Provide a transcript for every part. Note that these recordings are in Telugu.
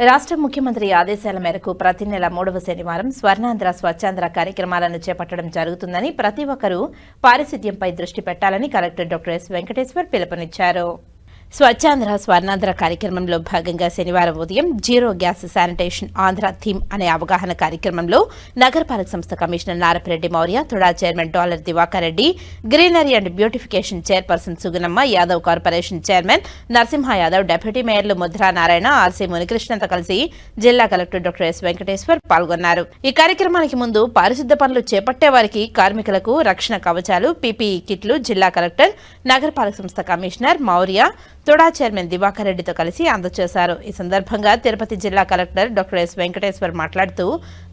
రాష్ట్ర ముఖ్యమంత్రి ఆదేశాల మేరకు ప్రతి నెల మూడవ శనివారం స్వర్ణాంధ్ర స్వచ్ఛాంధ్ర కార్యక్రమాలను చేపట్టడం జరుగుతుందని ప్రతి ఒక్కరూ పారిశుద్ధ్యంపై దృష్టి పెట్టాలని కలెక్టర్ డాక్టర్ ఎస్ వెంకటేశ్వర్ పిలుపునిచ్చారు. స్వచ్ఛాంధ్ర స్వర్ణాంధ్ర కార్యక్రమంలో భాగంగా శనివారం ఉదయం zero gas sanitation Andhra theme అనే అవగాహన కార్యక్రమంలో నగరపాలక సంస్థ commissioner Narapireddy Maurya TUDA chairman Dollar Divakar Reddy greenery and beautification chairperson Sugunamma Yadav corporation chairman Narasimha Yadav deputy మేయర్లు Mudra Narayana RC మునికృష్ణతో కలిసి జిల్లా కలెక్టర్ డాక్టర్ ఎస్ వెంకటేశ్వర్ పాల్గొన్నారు. ఈ కార్యక్రమానికి ముందు పారిశుద్ధ పనులు చేపట్టే వారికి కార్మికులకు రక్షణ కవచాలు పీపీఈ కిట్లు జిల్లా కలెక్టర్ నగరపాలక సంస్థ commissioner Maurya TUDA chairman Divakar రెడ్డితో కలిసి అందజేశారు ఈ సందర్భంగా తిరుపతి జిల్లా కలెక్టర్ డాక్టర్ ఎస్ వెంకటేశ్వర్ మాట్లాడుతూ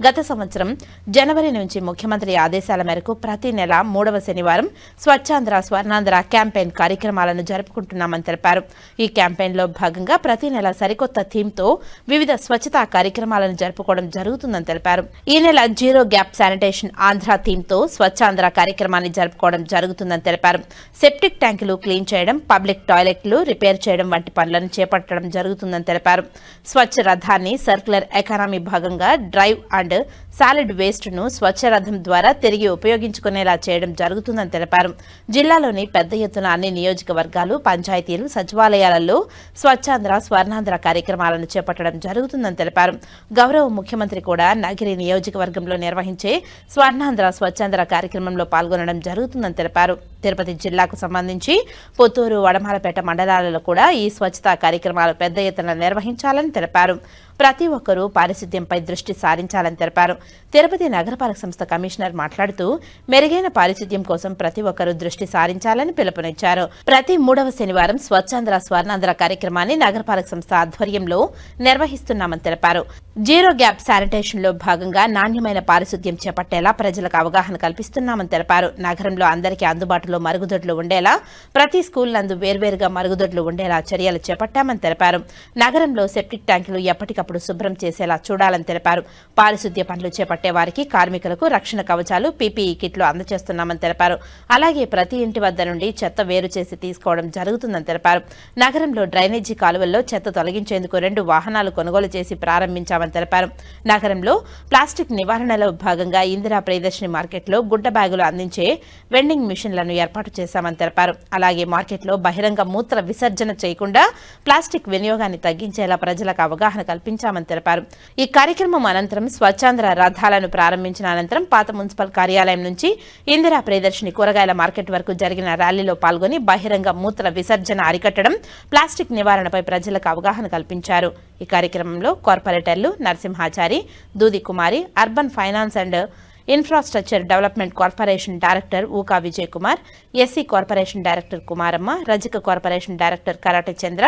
గత సంవత్సరం జనవరి నుంచి ముఖ్యమంత్రి ఆదేశాల మేరకు ప్రతి నెల మూడవ శనివారం స్వచ్ఛాంధ్ర స్వర్ణాంధ్ర క్యాంపెయిన్ కార్యక్రమాలను జరుపుకుంటున్నామని తెలిపారు. ఈ క్యాంపెయిన్లో భాగంగా ప్రతి నెల సరికొత్త థీమ్తో వివిధ స్వచ్ఛతా కార్యక్రమాలను జరుపుకోవడం జరుగుతుందని తెలిపారు. ఈ నెల జీరో గ్యాప్ శానిటేషన్ ఆంధ్ర థీమ్తో స్వచ్ఛాంధ్ర కార్యక్రమాన్ని జరుపుకోవడం జరుగుతుందని తెలిపారు. సెప్టిక్ ట్యాంకులు క్లీన్ చేయడం పబ్లిక్ టాయిలెట్లు రిపేర్ చేయడం వంటి పనులను చేపట్టడం జరుగుతుందని తెలిపారు. స్వచ్ఛ రథాన్ని సర్క్యులర్ ఎకానమీ భాగంగా డ్రైవ్ అండ్ సాలిడ్ వేస్ట్ను స్వచ్ఛ రథం ద్వారా తిరిగి ఉపయోగించుకునేలా చేయడం జరుగుతుందని తెలిపారు. జిల్లాలోని పెద్ద ఎత్తున అన్ని నియోజకవర్గాలు పంచాయతీలు సచివాలయాలలో స్వచ్ఛాంధ్ర స్వర్ణాంధ్ర కార్యక్రమాలను చేపట్టడం జరుగుతుందని తెలిపారు. గౌరవ ముఖ్యమంత్రి కూడా నగిరి నియోజకవర్గంలో నిర్వహించే స్వర్ణాంధ్ర స్వచ్ఛాంధ్ర కార్యక్రమంలో పాల్గొనడం జరుగుతుందని తెలిపారు. తిరుపతి జిల్లాకు సంబంధించి పుత్తూరు వడమాలపేట మండలాలలో కూడా ఈ స్వచ్ఛతా కార్యక్రమాలు పెద్ద ఎత్తున నిర్వహించాలని తెలిపారు. ప్రతి ఒక్కరూ పారిశుద్ధ్యంపై దృష్టి సారించాలని తెలిపారు. తిరుపతి నగరపాలక సంస్థ కమిషనర్ మాట్లాడుతూ మెరుగైన పారిశుద్ధ్యం కోసం ప్రతి ఒక్కరూ దృష్టి సారించాలని పిలుపునిచ్చారు. ప్రతి మూడవ శనివారం స్వచ్ఛాంధ్ర స్వర్ణాంధ్ర కార్యక్రమాన్ని నగరపాలక సంస్థ ఆధ్వర్యంలో నిర్వహిస్తున్నామని తెలిపారు. జీరో గ్యాప్ శానిటేషన్లో భాగంగా నాణ్యమైన పారిశుద్ధ్యం చేపట్టేలా ప్రజలకు అవగాహన కల్పిస్తున్నామని తెలిపారు. నగరంలో అందరికీ అందుబాటులో మరుగుదొడ్లు ఉండేలా ప్రతి స్కూల్ నందు వేర్వేరుగా మరుగుదొడ్లు ఉండేలా చర్యలు చేపట్టామని తెలిపారు. నగరంలో సెప్టిక్ ట్యాంకులు ఎప్పటికప్పుడు శుభ్రం చేసేలా చూడాలని తెలిపారు. పారిశుద్ధ్య పనులు చేపట్టే వారికి కార్మికులకు రక్షణ కవచాలు పీపీఈ కిట్లు అందజేస్తున్నామని తెలిపారు. అలాగే ప్రతి ఇంటి వద్ద నుండి చెత్త వేరు చేసి తీసుకోవడం జరుగుతుందని తెలిపారు. నగరంలో డ్రైనేజీ కాలువల్లో చెత్త తొలగించేందుకు రెండు వాహనాలు కొనుగోలు చేసి ప్రారంభించామని తెలిపారు. నగరంలో ప్లాస్టిక్ నివారణలో భాగంగా ఇందిరా ప్రియదర్శిని మార్కెట్లో గుడ్డ బ్యాగులు అందించే వెండింగ్ మిషన్లను ఏర్పాటు చేశామని తెలిపారు. అలాగే మార్కెట్లో బహిరంగ మూత్ర విసర్జన చేయకుండా ప్లాస్టిక్ వినియోగాన్ని తగ్గించేలా ప్రజలకు అవగాహన కల్పించారు. నిర్వహించామని తెలిపారు. ఈ కార్యక్రమం అనంతరం స్వచ్ఛాంధ్ర రథాలను ప్రారంభించిన అనంతరం పాత మున్సిపల్ కార్యాలయం నుంచి ఇందిరా ప్రియదర్శిని కూరగాయల మార్కెట్ వరకు జరిగిన ర్యాలీలో పాల్గొని బహిరంగ మూత్ర విసర్జన అరికట్టడం ప్లాస్టిక్ నివారణపై ప్రజలకు అవగాహన కల్పించారు. ఈ కార్యక్రమంలో కార్పొరేటర్లు Narasimhachari Dudi Kumari urban finance and infrastructure development corporation director Uka Vijay Kumar SC corporation director Kumaramma Rajika corporation director Karate Chandra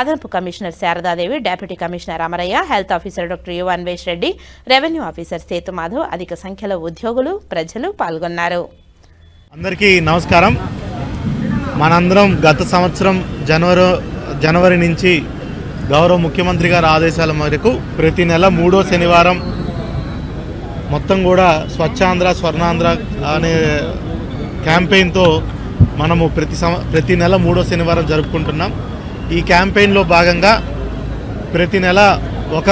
అదనపు commissioner Saradadevi deputy commissioner Amarayya health officer doctor U Anvesh Reddy revenue officer Sethumadhav అధిక సంఖ్యలో ఉద్యోగులు ప్రజలు పాల్గొన్నారు. అందరికీ నమస్కారం. మనందరం గత సంవత్సరం జనవరి జనవరి నుంచి గౌరవ ముఖ్యమంత్రి గారి ఆదేశాల మేరకు ప్రతి నెల మూడో శనివారం మొత్తం కూడా స్వచ్ఛాంధ్ర స్వర్ణాంధ్ర అనే క్యాంపెయిన్తో మనము ప్రతి సం ప్రతి నెల మూడో శనివారం జరుపుకుంటున్నాం. ఈ క్యాంపెయిన్లో భాగంగా ప్రతి నెల ఒక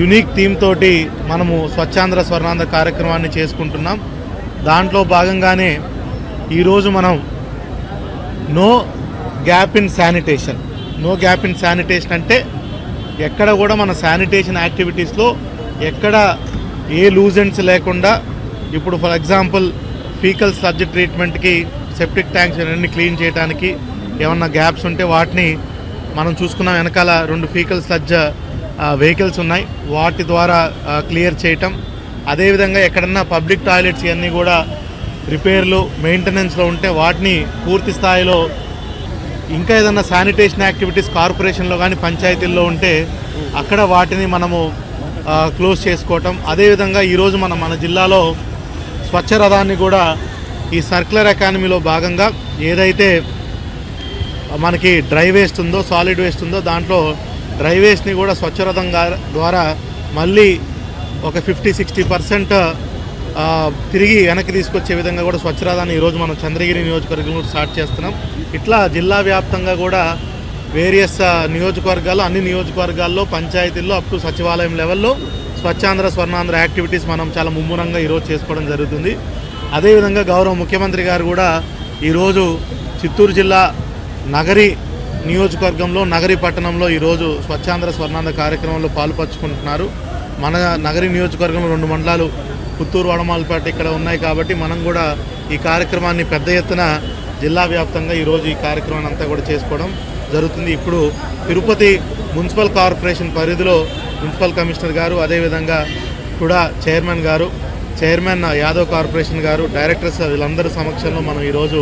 యునిక్ థీమ్ తోటి మనము స్వచ్ఛాంధ్ర స్వర్ణాంధ్ర కార్యక్రమాన్ని చేసుకుంటున్నాం. దాంట్లో భాగంగానే ఈరోజు మనం no gap in sanitation. No gap in sanitation అంటే ఎక్కడ కూడా మన శానిటేషన్ యాక్టివిటీస్లో ఎక్కడ ఏ లూజెంట్స్ లేకుండా ఇప్పుడు ఫర్ ఎగ్జాంపుల్ ఫీకల్ సర్జ్ ట్రీట్మెంట్కి సెప్టిక్ ట్యాంక్స్ అన్ని క్లీన్ చేయడానికి ఏమన్నా గ్యాప్స్ ఉంటే వాటిని మనం చూసుకున్న వెనకాల రెండు ఫీకల్ సజ్జ వెహికల్స్ ఉన్నాయి. వాటి ద్వారా క్లియర్ చేయటం. అదేవిధంగా ఎక్కడన్నా పబ్లిక్ టాయిలెట్స్ ఇవన్నీ కూడా రిపేర్లు మెయింటెనెన్స్లో ఉంటే వాటిని పూర్తి స్థాయిలో ఇంకా ఏదన్నా శానిటేషన్ యాక్టివిటీస్ కార్పొరేషన్లో కానీ పంచాయతీల్లో ఉంటే అక్కడ వాటిని మనము క్లోజ్ చేసుకోవటం. అదేవిధంగా ఈరోజు మన మన జిల్లాలో స్వచ్ఛ రథాన్ని కూడా ఈ సర్క్యులర్ ఎకానమీలో భాగంగా ఏదైతే మనకి డ్రై వేస్ట్ ఉందో సాలిడ్ వేస్ట్ ఉందో దాంట్లో డ్రై వేస్ట్ని కూడా స్వచ్ఛరథం ద్వారా మళ్ళీ ఒక ఫిఫ్టీ సిక్స్టీ పర్సెంట్ తిరిగి వెనక్కి తీసుకొచ్చే విధంగా కూడా స్వచ్ఛరథాన్ని ఈరోజు మనం చంద్రగిరి నియోజకవర్గంలో స్టార్ట్ చేస్తున్నాం. ఇట్లా జిల్లా వ్యాప్తంగా కూడా వేరియస్ నియోజకవర్గాల్లో అన్ని నియోజకవర్గాల్లో పంచాయతీల్లో అప్ టు సచివాలయం లెవెల్లో స్వచ్ఛాంధ్ర స్వర్ణాంధ్ర యాక్టివిటీస్ మనం చాలా ముమ్మరంగా ఈరోజు చేసుకోవడం జరుగుతుంది. అదేవిధంగా గౌరవ ముఖ్యమంత్రి గారు కూడా ఈరోజు చిత్తూరు జిల్లా నగరి నియోజకవర్గంలో నగరి పట్టణంలో ఈరోజు స్వచ్ఛాంధ్ర స్వర్ణాంధ్ర కార్యక్రమంలో పాల్పంచుకుంటున్నారు. మన నగరి నియోజకవర్గంలో రెండు మండలాలు పుత్తూరు వడమాలపేట ఇక్కడ ఉన్నాయి కాబట్టి మనం కూడా ఈ కార్యక్రమాన్ని పెద్ద ఎత్తున జిల్లా వ్యాప్తంగా ఈరోజు ఈ కార్యక్రమాన్ని అంతా కూడా చేసుకోవడం జరుగుతుంది. ఇప్పుడు తిరుపతి మున్సిపల్ కార్పొరేషన్ పరిధిలో మున్సిపల్ కమిషనర్ గారు అదేవిధంగా కూడా చైర్మన్ గారు చైర్మన్ యాదవ్ కార్పొరేషన్ గారు డైరెక్టర్స్ వీళ్ళందరి సమక్షంలో మనం ఈరోజు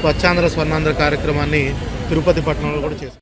స్వచ్ఛాంధ్ర స్వర్ణాంధ్ర కార్యక్రమాన్ని తిరుపతి పట్టణంలో కూడా చేసుకుంటాం